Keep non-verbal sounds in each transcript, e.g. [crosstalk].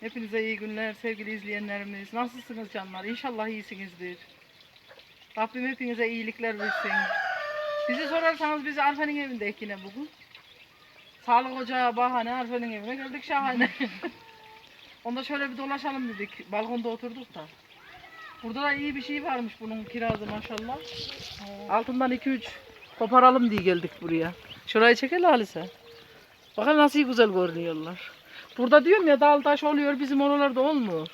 Hepinize iyi günler sevgili izleyenlerimiz. Nasılsınız canlar? İnşallah iyisinizdir. Rabbim hepinize iyilikler versin. Bizi sorarsanız biz Arife'nin evindeyik yine bugün. Sağlık ocağı bahane Arife'nin evine geldik şahane. [laughs] Onda şöyle bir dolaşalım dedik. Balkonda oturduk da. Burada da iyi bir şey varmış bunun kirazı maşallah. Altından 2-3 koparalım diye geldik buraya. Şurayı çekelim Halise. Bakın nasıl güzel görünüyorlar. Burada diyorum ya dal taş oluyor bizim oralarda olmuyor.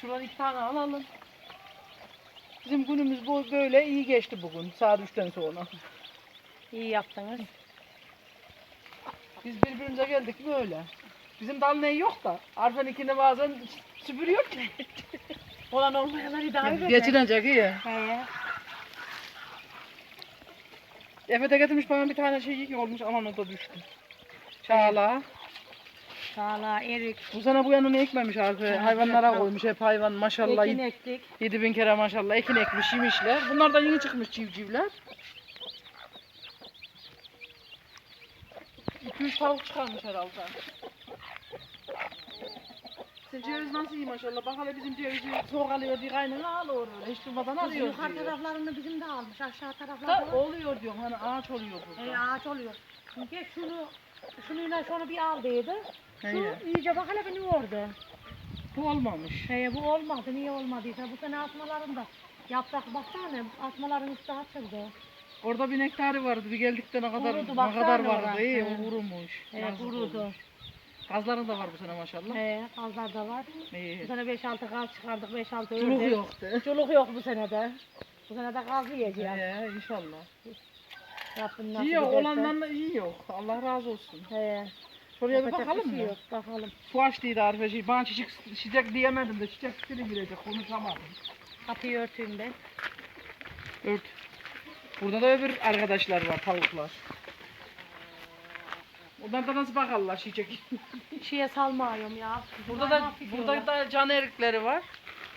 Şuradan iki tane alalım. Bizim günümüz bu böyle iyi geçti bugün saat 3'ten sonra. İyi yaptınız. Biz birbirimize geldik böyle. Bizim dal neyi yok da Arife'ninkini bazen süpürüyor ki. [laughs] Olan olmayanlar idare eder. Geçinecek iyi. He. Efe de getirmiş bana bir tane şey olmuş aman o da düştü. Çağla. Sağla, erik, Bu sene bu yanını ekmemiş Arife. Hayvanlara koymuş hep hayvan maşallah. ekin ektik. 7000 kere maşallah ekin ekmiş yemişler. Bunlar da yeni çıkmış civcivler. 2-3 tavuk çıkarmış herhalde. Sen ceviz nasıl iyi maşallah. Bak hele bizim cevizi soğuk alıyor diye kaynana alıyor. Hiç durmadan alıyor yukarı diyor. taraflarını bizim de almış. Aşağı Da taraflarda oluyor diyorum hani ağaç oluyor burada. e, ağaç oluyor. Çünkü şunu şunuyla şunu bir aldıydı. Şu iyice bak hele beni orada. Bu olmamış. He, bu olmadı. Niye olmadıysa bu sene asmalarında yaprak baksana asmaların üstü açıldı. Orada bir nektarı vardı. Bir geldikte ne kadar Kurudu, ne baksana kadar oraya. vardı. İyi, He. o kurumuş. He, Yazık kurudu. olmuş. Gazların da var bu sene maşallah. He, fazla da var. Bu İyi. sene 5-6 gaz çıkardık, 5-6 Çuluk ördek. yoktu. Çoluk yok bu sene de. Bu sene de gaz yiyeceğiz. He, inşallah. Rabbim nasip İyi yok, ederse. olandan da iyi yok. Allah razı olsun. He. Şuraya bir bakalım mı? yok, Bakalım. Su açtıydı Arife. Şey, bana çiçek, çiçek diyemedim de çiçek stili girecek. Konuşamadım. Kapıyı örteyim ben. Ört. Burada da öbür arkadaşlar var, tavuklar. Ondan da nasıl bakarlar çiçek. Şeye salmıyorum ya. Burada da burada da can erikleri var.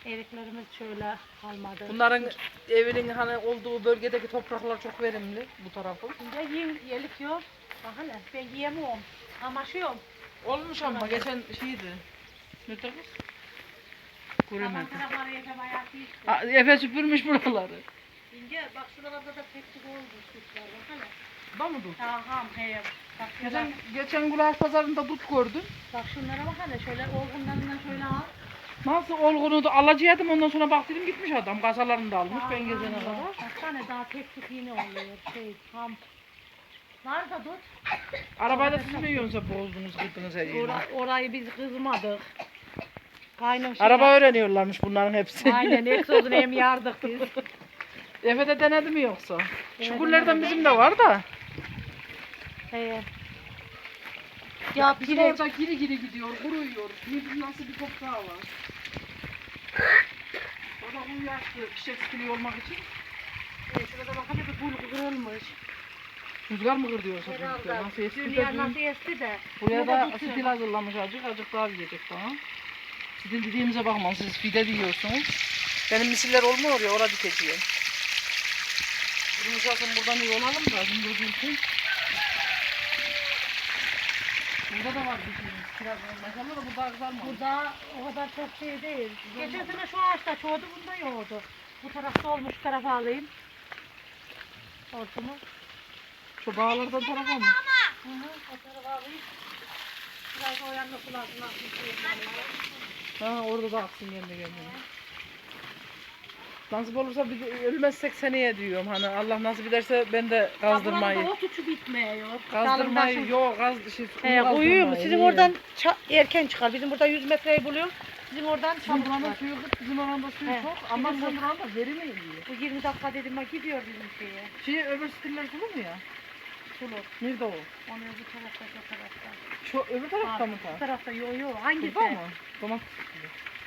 Eriklerimiz şöyle kalmadı. Bunların evinin hani olduğu bölgedeki topraklar çok verimli bu tarafı. Şimdi yiyeyim, yelik yok. Bak hele ben yiyemiyorum. Amaşıyorum. Olmuş ama geçen şeydi. Ne kız? Göremedim. tarafları ayak değil. Ha, Efe süpürmüş buraları. Şimdi bak şuralarda da pek çok oldu sütler. Bak hele. Da mı dur? Tamam he. Bak Geçen, geçen Gulaş pazarında dut gördüm. bak şunlara bak hele. Şöyle olgunlarından şöyle al. Nasıl olgunu da alacaktım ondan sonra bak dedim gitmiş adam. Kasalarını da almış ben gezene kadar. Baksana daha tek tük yine oluyor. Şey tam. Nerede dur? Arabayla siz mi yiyorsunuz bozdunuz kırdınız her yeri? Ora, orayı biz kızmadık. Kaynım şey Araba öğreniyorlarmış bunların hepsi. Aynen egzozunu hem yardık biz. [laughs] Efe de denedi mi yoksa? Çukurlardan bizim de var da. He. Ya Bizim pireç. orada giri giri gidiyor, kuruyor. Bir nasıl bir toprağı var. O da bu yaşlı çiçek stili olmak için. E, Şurada bak hele bir bul kırılmış. Rüzgar mı kır diyorsa Herhalde. rüzgar? Nasıl Dünya dün- nasıl esti de. Buraya da stil hazırlamış azıcık, azıcık daha yiyecek daha. Stil dediğimize bakmayın, siz fide diyorsunuz. Benim misiller olmuyor ya, orada dikeceğim. Yumuşasın buradan iyi olalım da, şimdi gözüksün. Burada da var bir şey. Kiraz. Maşallah da bu daha kızarmamış. Burada o kadar çok şey değil. Geçen sene şu ağaçta çoğdu bunda yoğdu. Bu tarafta olmuş şu tarafa alayım. Hortumu. Şu bağlardan tarafa mı? Hı hı. O tarafa alayım. Biraz da o yanına. Ha orada da aksın kendi kendine. Nasip olursa biz ölmezsek seneye diyorum. Hani Allah nasip ederse ben de kazdırmayı. Burada ot uçu bitmiyor. Kazdırmayı yok gaz şey. He, uyuyor mu? Sizin oradan erken çıkar. Bizim burada 100 metreyi buluyor. Bizim oradan Bizim çabuk buranın suyu kıt, bizim oranda suyu He, çok ama bizim bizim oranda verimi iyi. Bu 20 dakika dedim gidiyor bizim şeye. Şey öbür stiller sulu mu ya? Sulu. Nerede o? Onu bu tarafta şu tarafta. Şu öbür tarafta mı Bu ta? tarafta yo yo. Hangisi? Burada mı? Domates.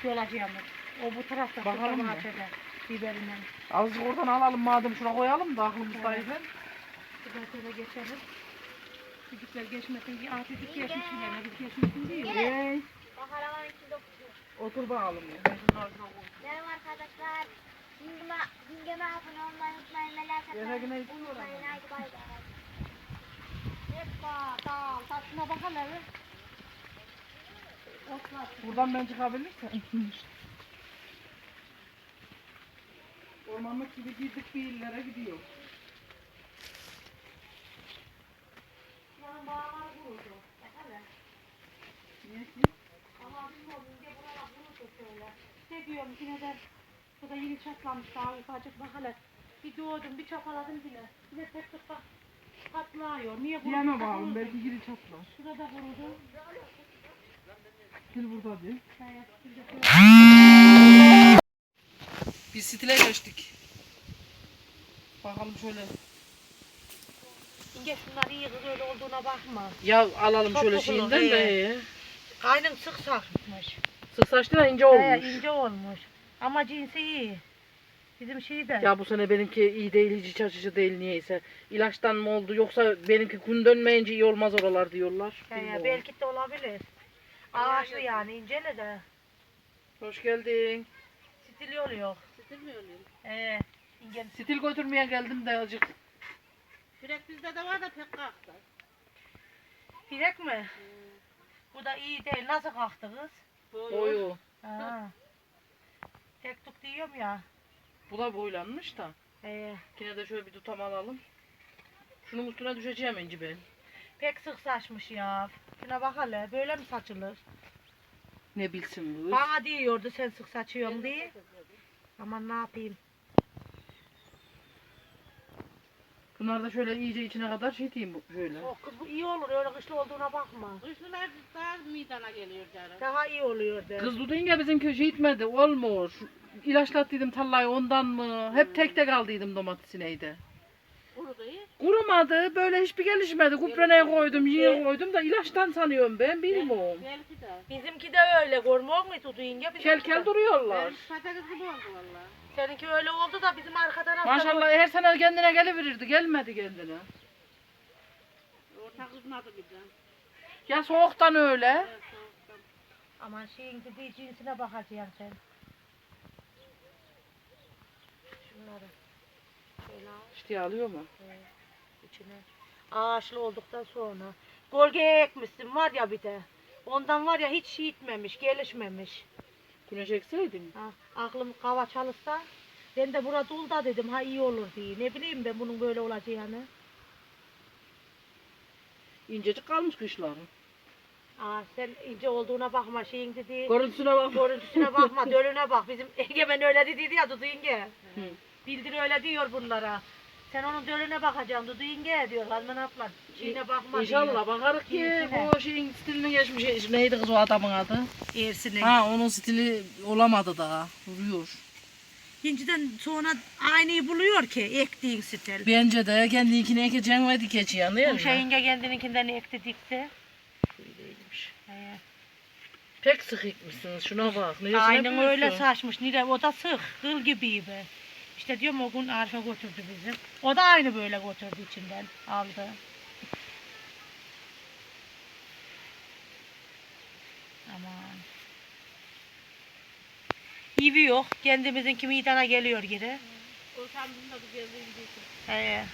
Yolacağımız. O bu tarafta. Bakalım mı? mı? Biberinden. Azıcık oradan alalım madem şuna koyalım da aklımızdayken. Şurada şöyle geçelim. Çocuklar geçmesin diye. Artık iki geçmişler. Biz geçmesin diye. Hey, Kahraman içinde okuyor. otur bakalım ya. Ben şunun altına koyayım. Merhaba arkadaşlar. Güngeme, güngeme abone olmayı unutmayın. Merak Eve etmeyin. yine gidiyor Unutmayın. Haydi bay bay. Dağ, dağ. Taşına bakalım. Toplar. Buradan ben çıkabilirsem. Ormanlık gibi girdik bir illere gidiyor. Şuranın bağları vuruldu. Bakalım. Niye ki? Ama bilmiyorum ince buralar vuruldu şöyle. Ne diyorum yine de bu da yeni çatlamış daha ufacık bak hele. Bir doğdum bir çapaladım bile. Yine tek tek bak patlıyor. Niye? Diyeme bakalım belki giri çatlar. Şurada vuruldu. Gir burada bir. Biz stile geçtik. Bakalım şöyle. İnce şunlar iyi kız öyle olduğuna bakma. Ya alalım Çok şöyle kokulu, şeyinden he. de. Kaynın sık sarkmış. Sık saçlı da ince He, olmuş. ince olmuş. Ama cinsi iyi. Bizim şey de. Ya bu sene benimki iyi değil, hiç iç açıcı değil niyeyse. İlaçtan mı oldu yoksa benimki gün dönmeyince iyi olmaz oralar diyorlar. He, Bilmiyorum. belki de olabilir. Ağaçlı yani incele de. Hoş geldin. Stil oluyor. Stil mi oluyor? He. İnce. Stil götürmeye geldim de azıcık. Frek bizde de var da pek kalktı. Firek mi? Bu da iyi değil. Nasıl kalktı kız? Boyu. Ha. Tek tuk diyorum ya. Bu da boylanmış da. He. Yine de şöyle bir tutam alalım. Şunun üstüne düşeceğim inci ben. Pek sık saçmış ya. Şuna bak hele. Böyle mi saçılır? Ne bilsin kız. Bana diyordu sen sık saçıyorsun diye. Aman ne yapayım. Bunlar da şöyle iyice içine kadar şey diyeyim bu- şöyle. Oh, kız bu iyi olur öyle kışlı olduğuna bakma. Kışlılar daha midana geliyor canım. Daha iyi oluyor de. Kız Dudu yenge bizim köşe gitmedi. Olmuyor. İlaçlattıydım tallayı ondan mı? Hep tek tek aldıydım domatesineydi. Kurudu iyi. Kurumadı. Böyle hiçbir gelişmedi. Kupreneye koydum, yiye koydum da ilaçtan sanıyorum ben bilmiyorum. Belki de. Bizimki de öyle görmüyor yenge? Bizimki Kel kel duruyorlar. Benim patates gibi oldu valla. Seninki öyle oldu da bizim arka tarafta. Maşallah her sene kendine geliverirdi. Gelmedi kendine. Orta kızmadı bir de. Ya soğuktan öyle. Evet, soğuktan. Aman şeyin dediği cinsine bakacaksın sen. Şunları. Şöyle al İşte alıyor mu? içine. Ağaçlı olduktan sonra. Gölgeye ekmişsin var ya bir de. Ondan var ya hiç şey itmemiş, gelişmemiş. Güneş ekseydin. Ha, aklım kava çalışsa ben de burada dul da dedim ha iyi olur diye. Ne bileyim ben bunun böyle olacağını. İncecik kalmış kışların. Aa, sen ince olduğuna bakma şeyin dediği. Görüntüsüne bak. Görüntüsüne bakma, [laughs] dölüne bak. Bizim Egemen öyle dediydi ya Dudu yenge. Bildir öyle diyor bunlara. Sen onun dölüne bakacaksın Dudu yenge diyor. Halman abla. Şeyine bakma İnşallah bakarız ki Cinsine. bu şeyin stilini geçmiş. Neydi kız o adamın adı? Ersine. Ha onun stili olamadı daha. Duruyor. İnciden sonra aynıyı buluyor ki ektiğin stil. Bence de kendinkini ekeceğim ve değil Bu mi? şey yenge kendininkinden ekti dikti. Şöyleymiş. He. Pek sık ekmişsiniz şuna bak. Neresine Aynen öyle büyüsün? saçmış. Nire o da sık. Kıl gibiydi. İşte diyorum o gün Arif'e götürdü bizi. O da aynı böyle götürdü içinden. Aldı. Aman. İvi yok. Kendimizinki midana geliyor geri. O sandığında bu geldi gidiyorsun. He.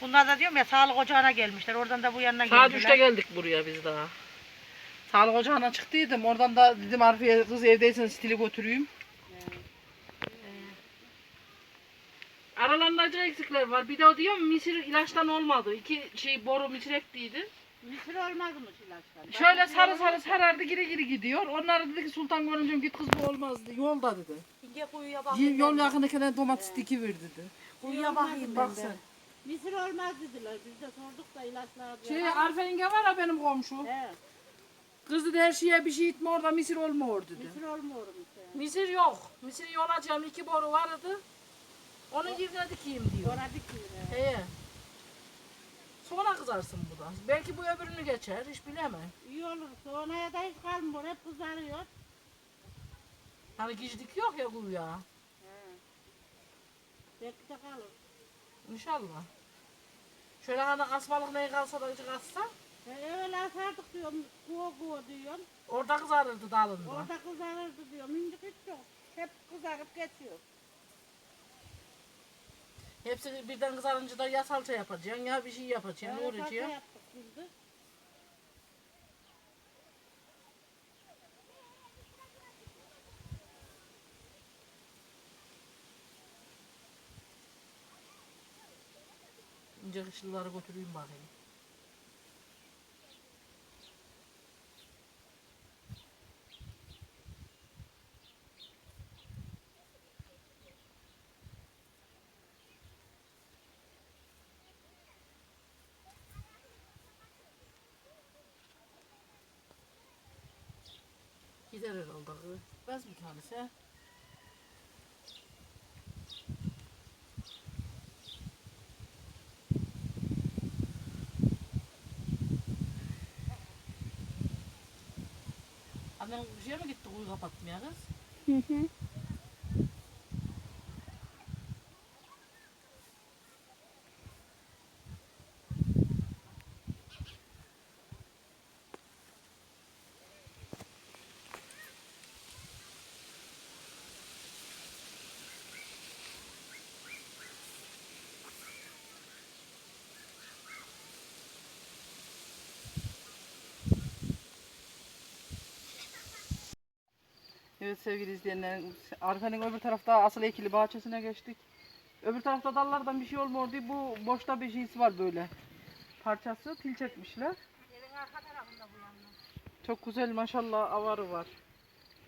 Bunlar da diyorum ya sağlık ocağına gelmişler. Oradan da bu yanına Saat geldiler. 3'te geldik buraya biz daha. Sağlık ocağına çıktıydım. Oradan da dedim Arife'ye kız evdeysen stili götüreyim. Aralarında acı eksikler var. Bir de o diyor misir ilaçtan olmadı. İki şey boru misir ektiydi. Misir olmaz mı ilaçtan? Şöyle sarı sarı sarardı giri giri gidiyor. Onlar dedi ki Sultan görünce git kız bu olmaz dedi. Yolda dedi. İnce kuyuya Y- bakayım. Yol yakındakine domates diki ver dedi. Kuyuya bakayım Bak ben de. sen. Misir olmaz dediler. Biz de sorduk da ilaçlar. Şey Arife yenge var ya benim komşu. He. Kız dedi her şeye bir şey itme orada misir olmuyor dedi. Misir olmuyor işte. Misir yok. Misir olacağım iki boru vardı. Onun yerine dikeyim diyor. Sonra dikiyor. he. He. Sonra kızarsın bu da. Belki bu öbürünü geçer. Hiç bilemem. İyi olur. Sonraya da hiç kalmıyor. Hep kızarıyor. Hani gizlik yok ya kuyuya. He. Belki de kalır. İnşallah. Şöyle hani kasmalık neyi kalsa da acık atsa He, öyle asardık diyorum. Kuva kuva diyorum. orada kızarırdı dalında. Orada kızarırdı diyorum. Şimdi hiç yok. Hep kızarıp geçiyor. Hepsi birden kızarınca da ya salça yapacaksın ya bir şey yapacaksın. Ne Salça uğraşıyor? yaptık biz. İnce kışlıları götüreyim bakayım. Gider herhalde. Gaz bir tanesi ha. Annen bir şeye mi gitti kuyu kapatmaya kız? Hı hı. Evet sevgili izleyenler, arkanın öbür tarafta asıl ekili bahçesine geçtik. Öbür tarafta dallardan bir şey olmuyor diye bu boşta bir şeysi var böyle. Parçası pil çekmişler. Evin arka tarafında bu yanına. Çok güzel maşallah avarı var.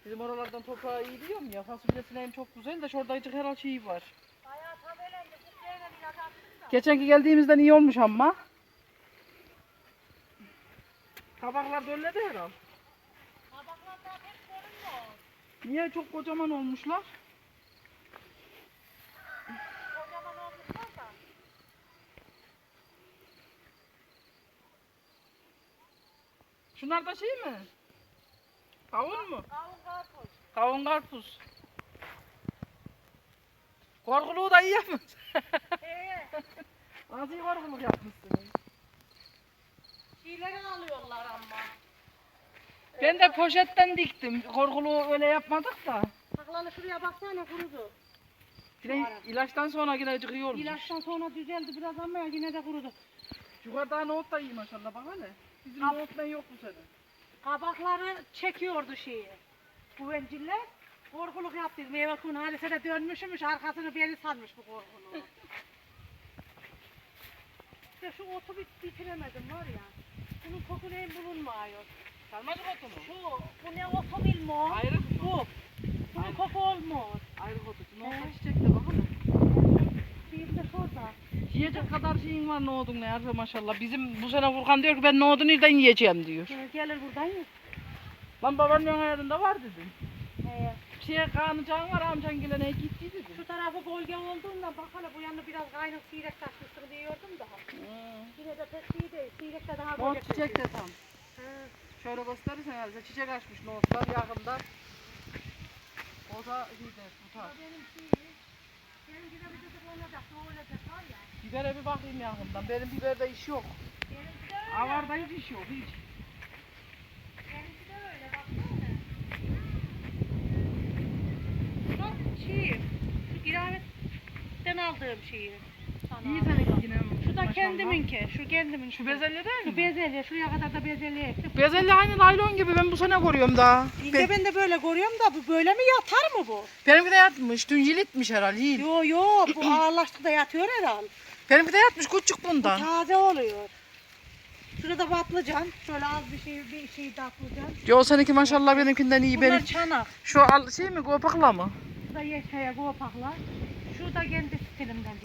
Bizim oralardan toprağı iyi diyorum ya. Fasulyesine hem çok güzel de şurada acık her şey var. Bayağı tabelendi. Da. Geçenki geldiğimizden iyi olmuş ama. Tabaklar dölledi herhal. Tabaklar daha pek görünmüyor. Niye çok kocaman olmuşlar? Kocaman olmuşlar da. Şunlar da şey mi? Kavun mu? Kavun karpuz. Kavun karpuz. Korkuluğu da iyi yapmış. Ee, Az [laughs] iyi korkuluk yapmışsınız. şeyleri alıyorlar ama. Ben de poşetten diktim. Korkuluğu öyle yapmadık da. Taklalı şuraya baksana kurudu. Yine ilaçtan sonra yine çıkıyor. İlaçtan sonra düzeldi biraz ama yine de kurudu. Yukarıda nohut da iyi maşallah bak hele. Bizim Kap- nohut ben yok bu sene. Kabakları çekiyordu şeyi. Güvenciller. Korkuluk yaptık. Meyve kuyun halise de dönmüşmüş. Arkasını beni sanmış bu korkuluğu. [laughs] İşte şu otu bit bitiremedim var ya. Bunun koku neyin bulunmuyor. Sarmacık otu mu? Şu, bu ne otu bilmiyor. Ayrı mı? Bu. Bunun koku olmuyor. Ayrı otu. Nohut He. çiçek de bak hele. Şeyim de şurada. Yiyecek kadar şeyin var nohudun ne yarı maşallah. Bizim bu sene Furkan diyor ki ben nohudu nereden yiyeceğim diyor. Ee, Gelir buradan ya. Lan babanın ayarında var dedim. Ee, Şeye kanıcan var amcan gelene gitti dedim. şu tarafı gölge olduğundan bak hele bu yanına biraz kaynak siyrek taşmışsın diyordum da. Yine de pek iyi değil. Siyrek de daha böyle çiçek de tam. He. Şöyle gösterirsen herhalde çiçek açmış nohutlar yakında. O da şeyde tutar. Bibere bir bakayım yakından. Benim biberde iş yok. Avarda hiç iş yok hiç. Şeyim. Şu ilavetten aldığım şeyi. Sana. İyi seninki yine. Şu da kendiminki. Şu kendimin. Şu bezelye değil Şu mi? bezelye. Şuraya kadar da bezelye ektim. Bezelye aynı naylon gibi ben bu sene görüyorum daha. İnce ben de böyle görüyorum da bu böyle mi yatar mı bu? Benimki de yatmış. Dün yilitmiş herhalde. Yil. Yo yo bu [clears throat] ağırlaştı da yatıyor herhal. Benimki de yatmış küçük Bu bundan. taze oluyor. Şurada patlıcan. Şöyle az bir şey bir şey patlıcan. Yo seninki maşallah benimkinden iyi. Bunlar Benim... çanak. Şu al, şey mi gopakla mı? Şurada yeşaya gopaklar. Şurada kendi stilimden diktiydim işte.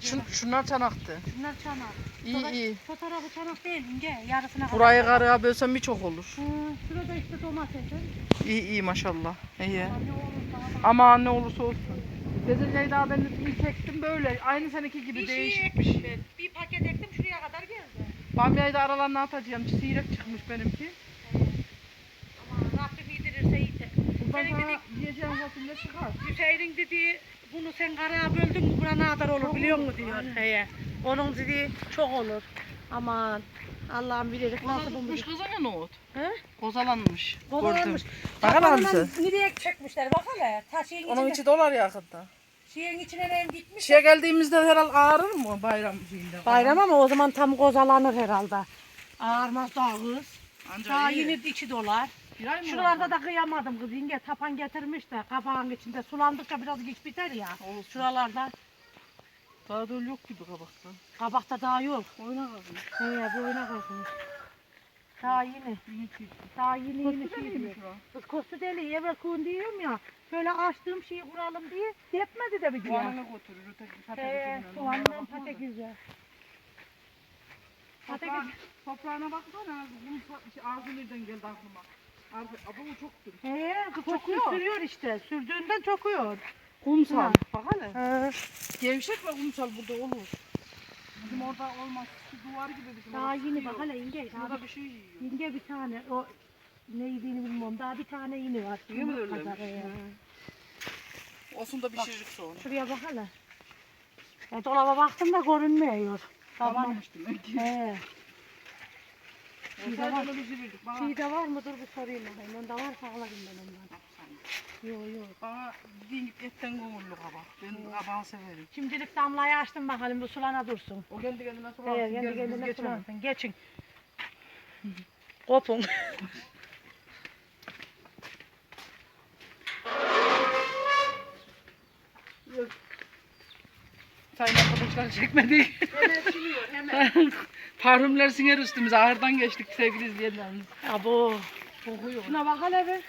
Şun, şunlar çanaktı. Şunlar çanak. İyi Sonra- iyi. Fotoğrafı çanak değil ince. Yarısına kadar. Burayı karıya bölsem bir çok olur. Hı, şurada işte domatesin. İyi iyi maşallah. İyi. Ama Ne olursa olsun. Bezelyeyi daha ben de ilk ektim böyle. Aynı seninki gibi Bir şey değişikmiş. ektim ben. Bir paket ektim şuraya kadar geldi. Bamyayı da aralarına atacağım. Siyrek çıkmış benimki. Ama Rabbim yedirirse iyi. Buradan Senin sana dedik yiyeceğim fasulye çıkar. Hüseyin'in dediği bunu sen karaya böldün mü buna ne kadar olur biliyor musun diyor. Heye. Onun dediği çok olur. Aman Allah'ım bilir nasıl bu Kozalmış kızana nohut. He? Kozalanmış. Kozalanmış. Bakar mısın? Nereye çekmişler bak hele. Ta şeyin Onun içine, içi dolar yakında. şeyin içine ne gitmiş. Şeye geldiğimizde herhal ağrır mı bayram şeyinde? Bayram ama o zaman tam kozalanır herhalde. Ağırmaz daha kız. Daha iyi. yeni içi dolar. Bir ay mı Şuralarda da kıyamadım kız. Yenge tapan getirmiş de kapağın içinde sulandıkça biraz geç biter ya. Olsun. Şuralarda. Daha da öyle yok gibi kabakta. Kabakta daha yok. Oyna kalkmış. He bu oyuna kalkmış. Daha yeni. Daha yeni yeni şey o. Kız kostu deli evvel kun diyorum ya. Böyle açtığım şeyi kuralım diye depmedi de bir diyor. Soğanına götürür. Öteki He patatesin soğandan patates. Patates. Toprağın, toprağına baksana. Bunun şey, ağzı nereden geldi aklıma. Ağzı, ama bu çok dür. He kız Çokuyor. kokuyor. Sürüyor işte. Sürdüğünden çokuyor. Kumsal. Ha. Bak hele. He. Gevşek ve kumsal burada olur. Bizim orada olmaz. Şu duvar gibi bizim Daha orası yeni yiyor. bak hele yenge. Daha Şurada bir, bir şey yiyor. yenge bir tane o neydiğini bilmiyorum. Daha bir tane yeni var. Mi Yumruk öylemiş? kadar, he. Olsun da pişirecek sonra. Şuraya bak hele. Dolaba baktım da görünmüyor. Taban. Kalmamış demek ki. He. Pişirirdik. Bana, Şeyde var mı? Dur bir sorayım bakayım. Onda varsa alırım ben ondan. Yok yok. bana gibi etten gönüllü kabak. Ben kabağı severim. Şimdilik damlayı açtım bakalım bu sulana dursun. O kendi kendine sulansın. Evet, kendi kendine sulansın. Geçin. Kopun. Sayın arkadaşlar çekmedik. Hemen siliyor [laughs] hemen. Parfümler siner üstümüze. Ahırdan geçtik sevgili izleyenlerimiz. Abo. Kokuyor. Şuna bak hele bir.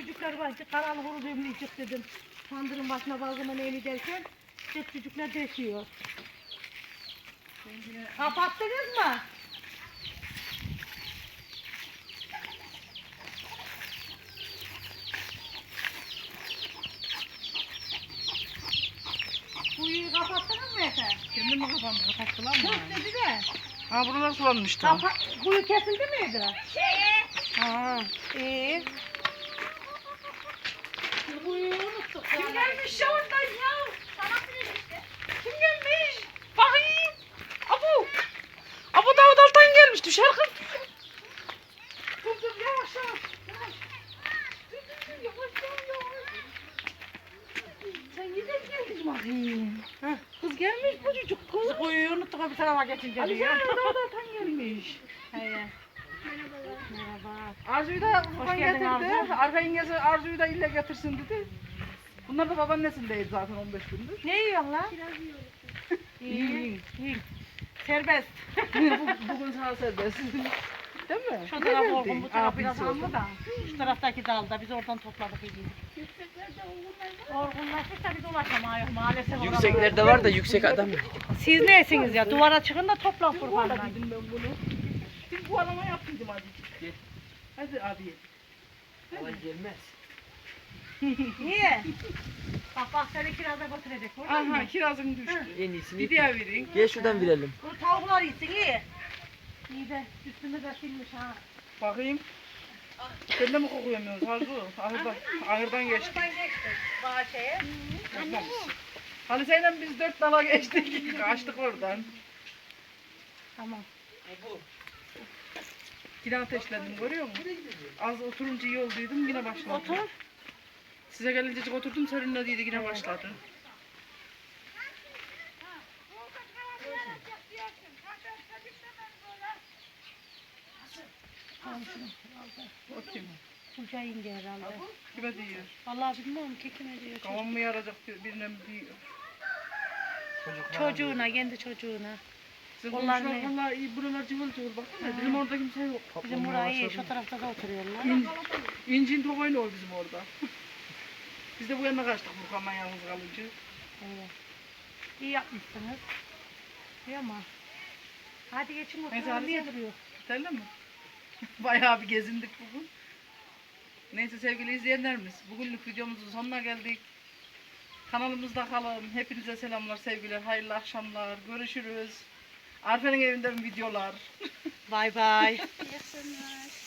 Çocuklar var ki karalı kuru demleyecek dedim. Tandırın başına balgama neyini derken hep çocuklar deşiyor. Kapattınız mı? Kuyu kapattınız mı Efe? Kendi mi kapandı? Kapattılar mı? Çok dedi de. Ha buralar sulanmıştı. Kapa kuyu kesildi miydi? Ha. İyi. Kuyuyu unuttuk. Kim gelmiş ya oradan ya? Kim gelmiş? Bakayım. Abu. Abu Davut Altan gelmiş. Düşer kız. Dur dur yavaş yavaş. Yavaş. Dur dur dur yavaş yavaş. Sen geldin bakayım? Gelmiş bu çocuk kız. Kuyuyu unuttuk bir tarafa geçince Ali diyor. sen Davut Altan gelmiş. [laughs] Heye. Merhaba. Arzu'yu da geldin getirdi. Arzu. Arka yengesi Arzu'yu da ille getirsin dedi. Bunlar da babaannesindeydi zaten 15 gündür. Ne yiyorsun lan? İyi, [laughs] İyi. iyi. İyi. Serbest. Bu- [laughs] Bugün sana serbest. Değil mi? Şu taraf geldi? olgun, bu taraf Abisi biraz alma da. Şu taraftaki dalda biz oradan topladık iyi. Olgunlaşmış da biz ulaşamıyoruz maalesef. oralara. Yükseklerde var da yüksek adam yok. Siz nesiniz ya? Duvara çıkın da toplan Furkan'la. dedim ben bunu. Dün bu arama yaptıydım hadi. Gel. Hadi abi. ye. Olay gelmez. [laughs] Niye? Bak bak seni kiraza götürecek. Mı? Aha kirazın düştü. En iyisini Bir diğer verin. Gel şuradan verelim. Bu tavuklar yesin iyi. İyi de üstümü de silmiş ha. Bakayım. Ben de mi kokuyamıyoruz Arzu? Ahırdan, ahırdan geçtik. Oradan geçtik. Bahçeye. Yapmamış. Hani seninle biz dört dala geçtik. [laughs] Kaçtık oradan. Tamam. Yine ateşledim görüyor musun? Az oturunca iyi olduydum yine başladı. Otur. Size gelince oturdum serinlediydi yine başladı. O kim? Koca yenge herhalde. Kime diyor? Vallahi bilmiyorum ki kime diyor. Kavam mı yarayacak diyor, birine mi diyor? Çocuğuna, kendi çocuğuna. Sizin Onlar komşular ne? valla iyi buralar cıvıl cıvıl baksana. Bizim orada kimse yok. Bizim burayı şu tarafta da oturuyorlar. İn, incin tobayla ol bizim orada. [laughs] Biz de bu yana kaçtık Furkan'la yalnız kalınca. Evet. İyi yapmışsınız. İyi ama. Hadi geçin Neyse, oturalım. hadi Niye duruyor? Gidelim mi? [laughs] Bayağı bir gezindik bugün. Neyse sevgili izleyenlerimiz, bugünlük videomuzun sonuna geldik. Kanalımızda kalın. Hepinize selamlar, sevgiler, hayırlı akşamlar. Görüşürüz. Arife'nin evinden videolar. [laughs] Bay bay. İyi akşamlar.